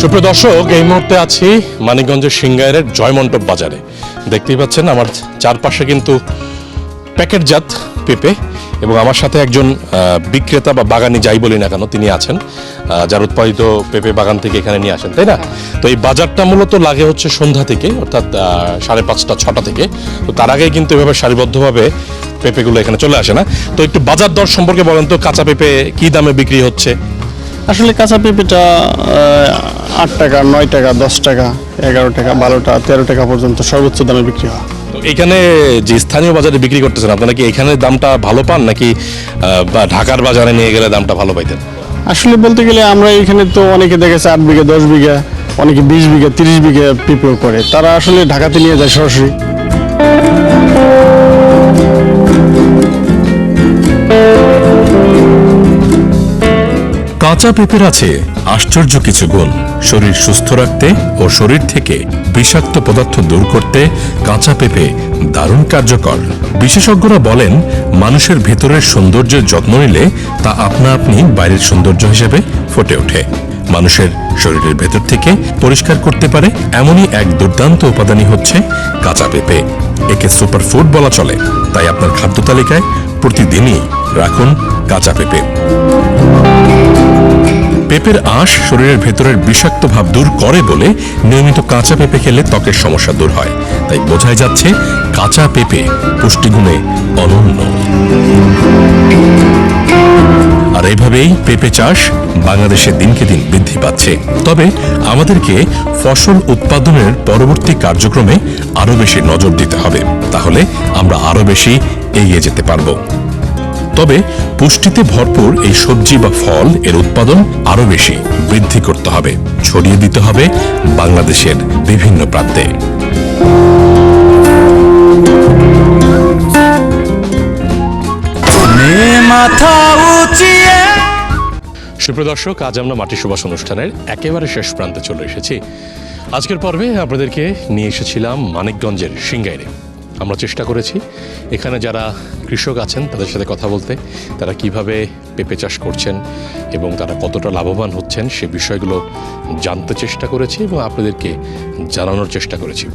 সুপ্রিয় দর্শক, এই মুহূর্তে আছি মানিকগঞ্জের সিঙ্গাইরের জয়মণ্ডপ বাজারে। দেখতেই পাচ্ছেন, আমার চারপাশে কিন্তু প্যাকেটজাত পেঁপে এবং আমার সাথে একজন বিক্রেতা বা বাগানি যাই বলি না কেন, তিনি আছেন যার উৎপাদিত পেঁপে বাগান থেকে এখানে নিয়ে আসেন, তাই না? তো এই বাজারটা মূলত লাগে হচ্ছে সন্ধ্যা থেকে, অর্থাৎ সাড়ে পাঁচটা, ছটা থেকে। তো তার আগে কিন্তু এভাবে সারিবদ্ধভাবে পেঁপেগুলো এখানে চলে আসে না। তো একটু বাজার দর সম্পর্কে বলেন তো, কাঁচা পেঁপে কি দামে বিক্রি হচ্ছে? আসলে কাঁচা পেঁপেটা আট টাকা নয় টাকা দশ টাকা এগারো টাকা বারো টাকা তেরো টাকা পর্যন্ত সর্বোচ্চ দামে বিক্রি হয়। এখানে যে স্থানীয় বাজারে বিক্রি করতেছেন আপনারা কি এখানে দামটা ভালো পান নাকি বা ঢাকার বাজারে নিয়ে গেলে দামটা ভালো পাইতেন? আসলে বলতে গেলে আমরা এখানে তো অনেকে দেখেছে আট বিঘা দশ বিঘা অনেকে বিশ বিঘা তিরিশ বিঘা পিপিও করে। তারা আসলে ঢাকাতে নিয়ে যায় সরাসরি। কাঁচা পেঁপের আছে, আশ্চর্য কিছু গুণ। শরীর সুস্থ রাখতে ও শরীর থেকে বিষাক্ত পদার্থ দূর করতে কাঁচা পেঁপে দারুণ কার্যকর। বিশেষজ্ঞরা বলেন, মানুষের ভেতরের সৌন্দর্যের যত্ন নিলে তা আপনা আপনি বাইরের সৌন্দর্য হিসেবে ফুটে ওঠে। মানুষের শরীরের ভেতর থেকে পরিষ্কার করতে পারে এমনই এক দুর্দান্ত উপাদানই হচ্ছে কাঁচা পেঁপে। একে সুপারফুড বলা চলে। তাই আপনার খাদ্য তালিকায় প্রতিদিনই রাখুন কাঁচা পেঁপে। পেঁপের আঁশ শরীরের ভেতরের বিষাক্ত ভাব দূর করে বলে নিয়মিত কাঁচা পেঁপে খেলে ত্বকের সমস্যা দূর হয়। তাই বোঝাই যাচ্ছে, কাঁচা পেঁপে পুষ্টিগুণে অনন্য। আর এইভাবেই পেঁপে চাষ বাংলাদেশে দিনকে দিন বৃদ্ধি পাচ্ছে। তবে আমাদেরকে ফসল উৎপাদনের পরবর্তী কার্যক্রমে আরও বেশি নজর দিতে হবে। তাহলে আমরা আরও বেশি এগিয়ে যেতে পারব। তবে পুষ্টিতে ভরপুর এই সবজি বা ফল এর উৎপাদন আরও বেশি বৃদ্ধি করতে হবে, ছড়িয়ে দিতে হবে বাংলাদেশের বিভিন্ন প্রান্তে। মাথা উঁচিয়ে সুপ্রিয় দর্শক, আজ আমরা মাটি সুবাস অনুষ্ঠানের একেবারে শেষ প্রান্তে চলে এসেছি। আজকের পর্বে আপনাদেরকে নিয়ে এসেছিলাম মানিকগঞ্জের সিঙ্গাইরে। আমরা চেষ্টা করেছি। এখানে যারা কৃষক আছেন, তাদের সাথে কথা বলতে, তারা কীভাবে পেঁপে চাষ করছেন এবং তারা কতটা লাভবান হচ্ছেন, সে বিষয়গুলো জানতে চেষ্টা করেছি এবং আপনাদেরকে জানানোর চেষ্টা করেছি।